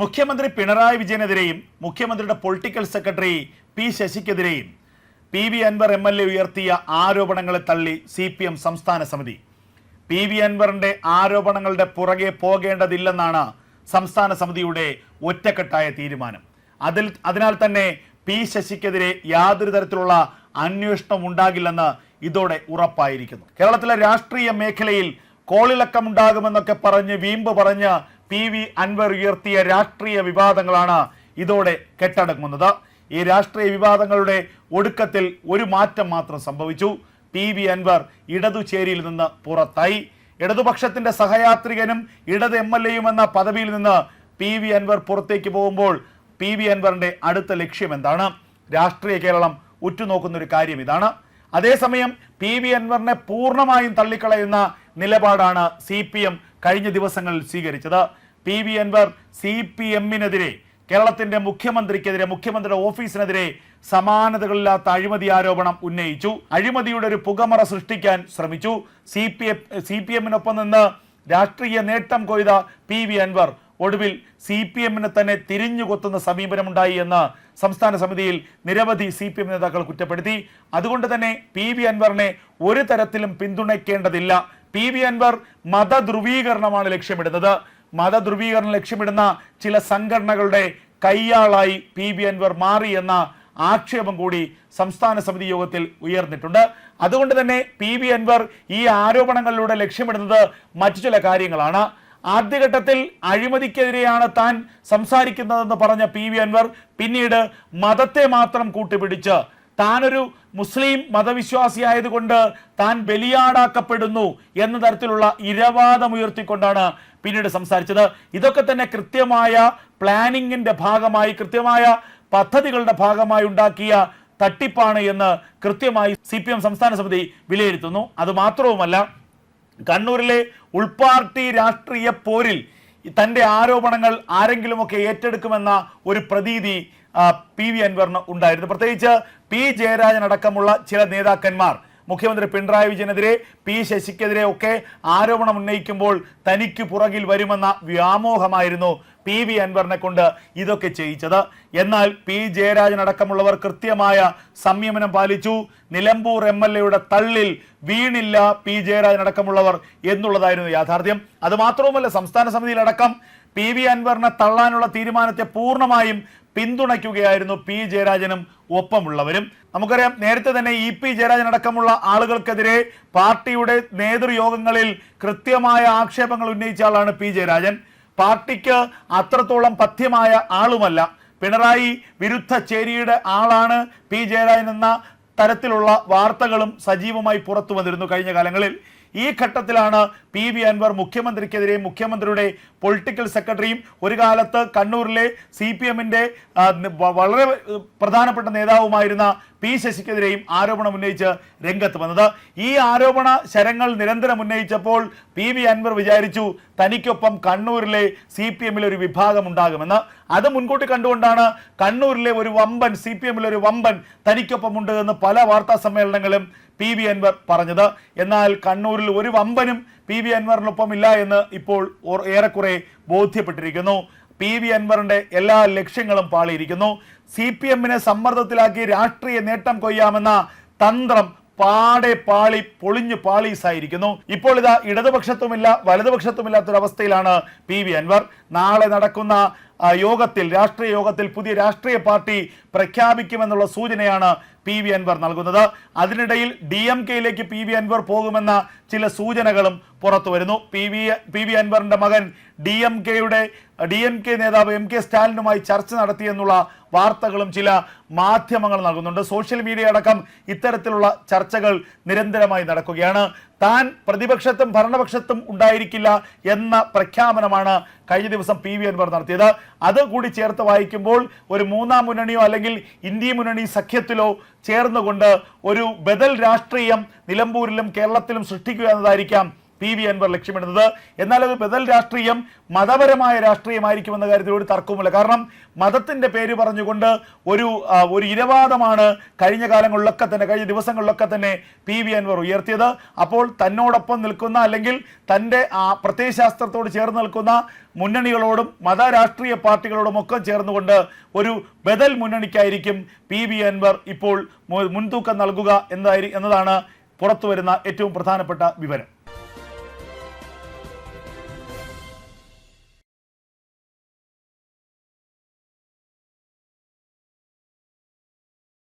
മുഖ്യമന്ത്രി പിണറായി വിജയനെതിരെയും മുഖ്യമന്ത്രിയുടെ political secretary P ശശിക്കെതിരെയും P V Anvar M L A ഉയർത്തിയ ആരോപണങ്ങളെ തള്ളി സി പി എം സംസ്ഥാന സമിതി. പി വി അൻവറിന്റെ ആരോപണങ്ങളുടെ പുറകെ പോകേണ്ടതില്ലെന്നാണ് സംസ്ഥാന സമിതിയുടെ ഒറ്റക്കെട്ടായ തീരുമാനം. അതിൽ അതിനാൽ തന്നെ പി ശശിക്കെതിരെ യാതൊരു തരത്തിലുള്ള അന്വേഷണം ഉണ്ടാകില്ലെന്ന് ഇതോടെ ഉറപ്പായിരിക്കുന്നു. കേരളത്തിലെ രാഷ്ട്രീയ മേഖലയിൽ കോളിളക്കമുണ്ടാകുമെന്നൊക്കെ പറഞ്ഞ് വീമ്പ് പറഞ്ഞ് പി വി അൻവർ ഉയർത്തിയ രാഷ്ട്രീയ വിവാദങ്ങളാണ് ഇതോടെ കെട്ടടങ്ങുന്നത്. ഈ രാഷ്ട്രീയ വിവാദങ്ങളുടെ ഒടുക്കത്തിൽ ഒരു മാറ്റം മാത്രം സംഭവിച്ചു. പി വി അൻവർ ഇടതുചേരിയിൽ നിന്ന് പുറത്തായി. ഇടതുപക്ഷത്തിന്റെ സഹയാത്രികനും ഇടത് എം എൽ എയും എന്ന പദവിയിൽ നിന്ന് പി വി അൻവർ പുറത്തേക്ക് പോകുമ്പോൾ പി വി അൻവറിന്റെ അടുത്ത ലക്ഷ്യം എന്താണ്? രാഷ്ട്രീയ കേരളം ഉറ്റുനോക്കുന്ന ഒരു കാര്യം ഇതാണ്. അതേസമയം പി വി അൻവറിനെ പൂർണമായും തള്ളിക്കളയുന്ന നിലപാടാണ് സി കഴിഞ്ഞ ദിവസങ്ങളിൽ സ്വീകരിച്ചത്. P V Anvar C P എമ്മിനെതിരെ കേരളത്തിന്റെ മുഖ്യമന്ത്രിക്കെതിരെ മുഖ്യമന്ത്രിയുടെ ഓഫീസിനെതിരെ സമാനതകളില്ലാത്ത അഴിമതി ആരോപണം ഉന്നയിച്ചു. അഴിമതിയുടെ ഒരു പുകമറ സൃഷ്ടിക്കാൻ ശ്രമിച്ചു. C P M C P എമ്മിനൊപ്പം നിന്ന് രാഷ്ട്രീയ നേട്ടം കൊയ്ത പി വി അൻവർ ഒടുവിൽ സി പി എമ്മിനെ തന്നെ തിരിഞ്ഞുകൊത്തുന്ന സമീപനമുണ്ടായി എന്ന് സംസ്ഥാന സമിതിയിൽ നിരവധി സി പി എം നേതാക്കൾ കുറ്റപ്പെടുത്തി. അതുകൊണ്ട് തന്നെ പി വി അൻവറിനെ ഒരു തരത്തിലും പിന്തുണയ്ക്കേണ്ടതില്ല. പി വി അൻവർ മതധ്രുവീകരണമാണ് ലക്ഷ്യമിടുന്നത്. മതധ്രുവീകരണം ലക്ഷ്യമിടുന്ന ചില സംഘടനകളുടെ കയ്യാളായി പി. ബി. അൻവർ മാറി എന്ന ആക്ഷേപം കൂടി സംസ്ഥാന സമിതി യോഗത്തിൽ ഉയർന്നിട്ടുണ്ട്. അതുകൊണ്ട് തന്നെ പി. ബി. അൻവർ ഈ ആരോപണങ്ങളിലൂടെ ലക്ഷ്യമിടുന്നത് മറ്റു ചില കാര്യങ്ങളാണ്. ആദ്യഘട്ടത്തിൽ അഴിമതിക്കെതിരെയാണ് താൻ സംസാരിക്കുന്നതെന്ന് പറഞ്ഞ പി. വി. അൻവർ പിന്നീട് മതത്തെ മാത്രം കൂട്ടുപിടിച്ച് താനൊരു മുസ്ലിം മതവിശ്വാസിയായതുകൊണ്ട് താൻ ബലിയാടാക്കപ്പെടുന്നു എന്ന തരത്തിലുള്ള ഇരവാദം ഉയർത്തിക്കൊണ്ടാണ് പിന്നീട് സംസാരിച്ചത്. ഇതൊക്കെ തന്നെ കൃത്യമായ പ്ലാനിങ്ങിന്റെ ഭാഗമായി കൃത്യമായ പദ്ധതികളുടെ ഭാഗമായി ഉണ്ടാക്കിയ തട്ടിപ്പാണ് എന്ന് കൃത്യമായി സി പി എം സംസ്ഥാന സമിതി വിലയിരുത്തുന്നു. അത് മാത്രവുമല്ല കണ്ണൂരിലെ ഉൾപാർട്ടി രാഷ്ട്രീയ പോരിൽ തന്റെ ആരോപണങ്ങൾ ആരെങ്കിലുമൊക്കെ ഏറ്റെടുക്കുമെന്ന ഒരു പ്രതീതി പി വി അൻവറിന് ഉണ്ടായിരുന്നു. പ്രത്യേകിച്ച് പി ജയരാജൻ അടക്കമുള്ള ചില നേതാക്കന്മാർ മുഖ്യമന്ത്രി പിണറായി വിജയനെതിരെ പി ശശിക്കെതിരെ ഒക്കെ ആരോപണം ഉന്നയിക്കുമ്പോൾ തനിക്ക് പുറകിൽ വരുമെന്ന വ്യാമോഹമായിരുന്നു പി വി അൻവറിനെ കൊണ്ട് ഇതൊക്കെ ചെയ്യിച്ചത്. എന്നാൽ പി ജയരാജൻ അടക്കമുള്ളവർ കൃത്യമായ സംയമനം പാലിച്ചു. നിലമ്പൂർ എം എൽ എയുടെ തള്ളിൽ വീണില്ല പി ജയരാജൻ അടക്കമുള്ളവർ എന്നുള്ളതായിരുന്നു യാഥാർത്ഥ്യം. അത് മാത്രവുമല്ല സംസ്ഥാന സമിതിയിലടക്കം പി വി അൻവറിനെ തള്ളാനുള്ള തീരുമാനത്തെ പൂർണമായും പിന്തുണയ്ക്കുകയായിരുന്നു പി ജയരാജനും ഒപ്പമുള്ളവരും. നമുക്കറിയാം നേരത്തെ തന്നെ ഇ പി ജയരാജൻ അടക്കമുള്ള ആളുകൾക്കെതിരെ പാർട്ടിയുടെ നേതൃയോഗങ്ങളിൽ കൃത്യമായ ആക്ഷേപങ്ങൾ ഉന്നയിച്ച ആളാണ് പി ജയരാജൻ. പാർട്ടിക്ക് അത്രത്തോളം പഥ്യമായ ആളുമല്ല. പിണറായി വിരുദ്ധ ചേരിയുടെ ആളാണ് പി ജയരാജൻ എന്ന തരത്തിലുള്ള വാർത്തകളും സജീവമായി പുറത്തു വന്നിരുന്നു കഴിഞ്ഞ കാലങ്ങളിൽ. ഈ ഘട്ടത്തിലാണ് പി വി അൻവർ മുഖ്യമന്ത്രിക്കെതിരെ മുഖ്യമന്ത്രിയുടെ പൊളിറ്റിക്കൽ സെക്രട്ടറിയും ഒരു കാലത്ത് കണ്ണൂരിലെ സി പി എമ്മിന്റെ വളരെ പ്രധാനപ്പെട്ട നേതാവുമായിരുന്ന പി ശശിക്കെതിരെയും ആരോപണം ഉന്നയിച്ച് രംഗത്ത് വന്നത്. ഈ ആരോപണ ശരങ്ങൾ നിരന്തരം ഉന്നയിച്ചപ്പോൾ പി വി അൻവർ വിചാരിച്ചു തനിക്കൊപ്പം കണ്ണൂരിലെ സി പി എമ്മിൽ ഒരു വിഭാഗം ഉണ്ടാകുമെന്ന്. അത് മുൻകൂട്ടി കണ്ടുകൊണ്ടാണ് കണ്ണൂരിലെ ഒരു വമ്പൻ സി പി എമ്മിൽ ഒരു വമ്പൻ തനിക്കൊപ്പം ഉണ്ട് എന്ന് പല വാർത്താ സമ്മേളനങ്ങളും പി വി അൻവർ പറഞ്ഞത്. എന്നാൽ കണ്ണൂരിൽ ഒരു വമ്പനും പി വി അൻവറിനൊപ്പം ഇല്ല എന്ന് ഇപ്പോൾ ഏറെക്കുറെ ബോധ്യപ്പെട്ടിരിക്കുന്നു. പി വി അൻവറിന്റെ എല്ലാ ലക്ഷ്യങ്ങളും പാളിയിരിക്കുന്നു. സി പി എമ്മിനെ സമ്മർദ്ദത്തിലാക്കി രാഷ്ട്രീയ നേട്ടം കൊയ്യാമെന്ന തന്ത്രം പാടെ പാളി പൊളിഞ്ഞു പാളീസായിരിക്കുന്നു. ഇപ്പോൾ ഇതാ ഇടതുപക്ഷത്തുമില്ല വലതുപക്ഷത്തുമില്ലാത്തൊരവസ്ഥയിലാണ് പി വി അൻവർ. നാളെ നടക്കുന്ന യോഗത്തിൽ രാഷ്ട്രീയ യോഗത്തിൽ പുതിയ രാഷ്ട്രീയ പാർട്ടി പ്രഖ്യാപിക്കുമെന്നുള്ള സൂചനയാണ് പി വി അൻവർ നൽകുന്നത്. അതിനിടയിൽ ഡി എം കെയിലേക്ക് പി വി അൻവർ പോകുമെന്ന ചില സൂചനകളും പുറത്തു വരുന്നു. പി വി പി വി അൻവറിന്റെ മകൻ ഡി എം കെയുടെ ഡി എം കെ നേതാവ് എം കെ സ്റ്റാലിനുമായി ചർച്ച നടത്തിയെന്നുള്ള വാർത്തകളും ചില മാധ്യമങ്ങൾ നൽകുന്നുണ്ട്. സോഷ്യൽ മീഡിയ അടക്കം ഇത്തരത്തിലുള്ള ചർച്ചകൾ നിരന്തരമായി നടക്കുകയാണ്. താൻ പ്രതിപക്ഷത്തും ഭരണപക്ഷത്തും ഉണ്ടായിരിക്കില്ല എന്ന പ്രഖ്യാപനമാണ് കഴിഞ്ഞ ദിവസം പി വി അൻവർ നടത്തിയത്. അത് കൂടി ചേർത്ത് വായിക്കുമ്പോൾ ഒരു മൂന്നാം മുന്നണിയോ അല്ലെങ്കിൽ ഇന്ത്യ മുന്നണി സഖ്യത്തിലോ ചേർന്നുകൊണ്ട് ഒരു ബദൽ രാഷ്ട്രീയം നിലമ്പൂരിലും കേരളത്തിലും സൃഷ്ടിക്കുക എന്നതായിരിക്കാം പി വി അൻവർ ലക്ഷ്യമിടുന്നത്. എന്നാൽ അത് ബദൽ രാഷ്ട്രീയം മതപരമായ രാഷ്ട്രീയമായിരിക്കുമെന്ന കാര്യത്തിൽ ഒരു തർക്കവുമില്ല. കാരണം മതത്തിന്റെ പേര് പറഞ്ഞുകൊണ്ട് ഒരു ഒരു ഇരവാദമാണ് കഴിഞ്ഞ കാലങ്ങളിലൊക്കെ തന്നെ കഴിഞ്ഞ ദിവസങ്ങളിലൊക്കെ തന്നെ പി വി അൻവർ ഉയർത്തിയത്. അപ്പോൾ തന്നോടൊപ്പം നിൽക്കുന്ന അല്ലെങ്കിൽ തന്റെ ആ പ്രത്യയശാസ്ത്രത്തോട് ചേർന്ന് നിൽക്കുന്ന മുന്നണികളോടും മത രാഷ്ട്രീയ പാർട്ടികളോടും ഒക്കെ ചേർന്നുകൊണ്ട് ഒരു ബദൽ മുന്നണിക്കായിരിക്കും പി വി അൻവർ ഇപ്പോൾ മുൻതൂക്കം നൽകുക എന്നതായി എന്നതാണ് പുറത്തുവരുന്ന ഏറ്റവും പ്രധാനപ്പെട്ട വിവരം.